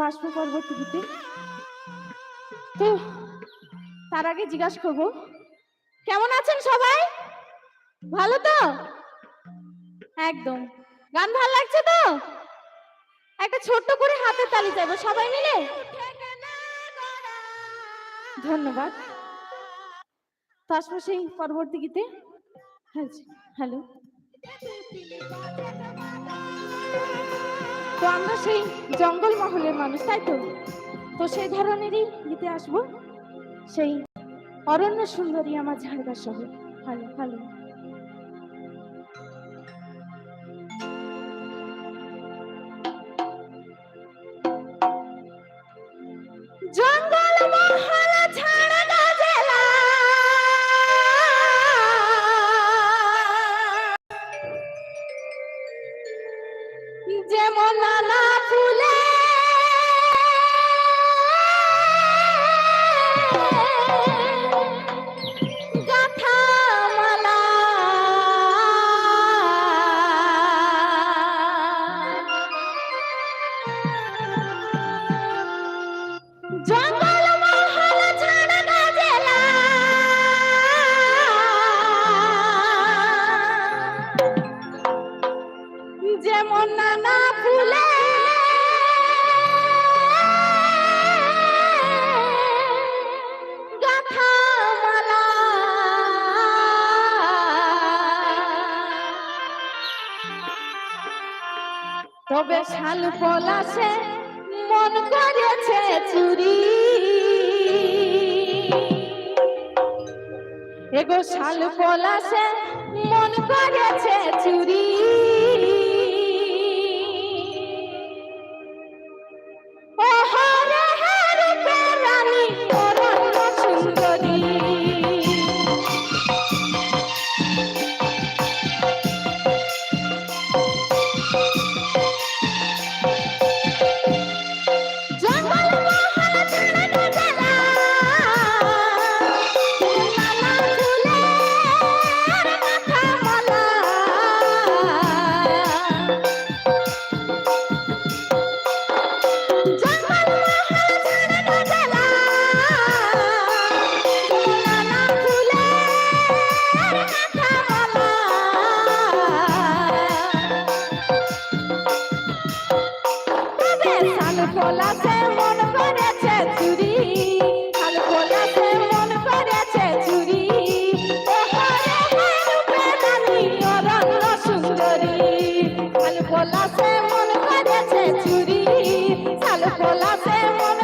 আসব পরবর্তীতে। তো, তার আগে জিজ্ঞাসা করব, কেমন আছেন সবাই? ভালো তো? একদম। গান ভালো লাগছে তো? একটা ছোট্ট করে হাতে তালি চাইব, সবাই মিলে? ধন্যবাদ। তো সেই পরবর্তী গীতে হ্যালো। তো আমরা সেই জঙ্গল মহলের মানুষ, তাই তো? তো সেই ধরনেরই গীতে আসব। সেই অরণ্য সুন্দরী আমার ঝাড়গা শহর। ভালো ভালো। জঙ্গল Yeah. তবে শাল পলাশে মন করেছে চুরি। এগো শাল পলাশে মন করেছে চুরি। শাল মন করেছে চুরি। শাল পলাশে মন করেছে চুরি। অরণ্য সুন্দরী। শাল পলাশে মন করেছে চুরি। শাল পলাশে মন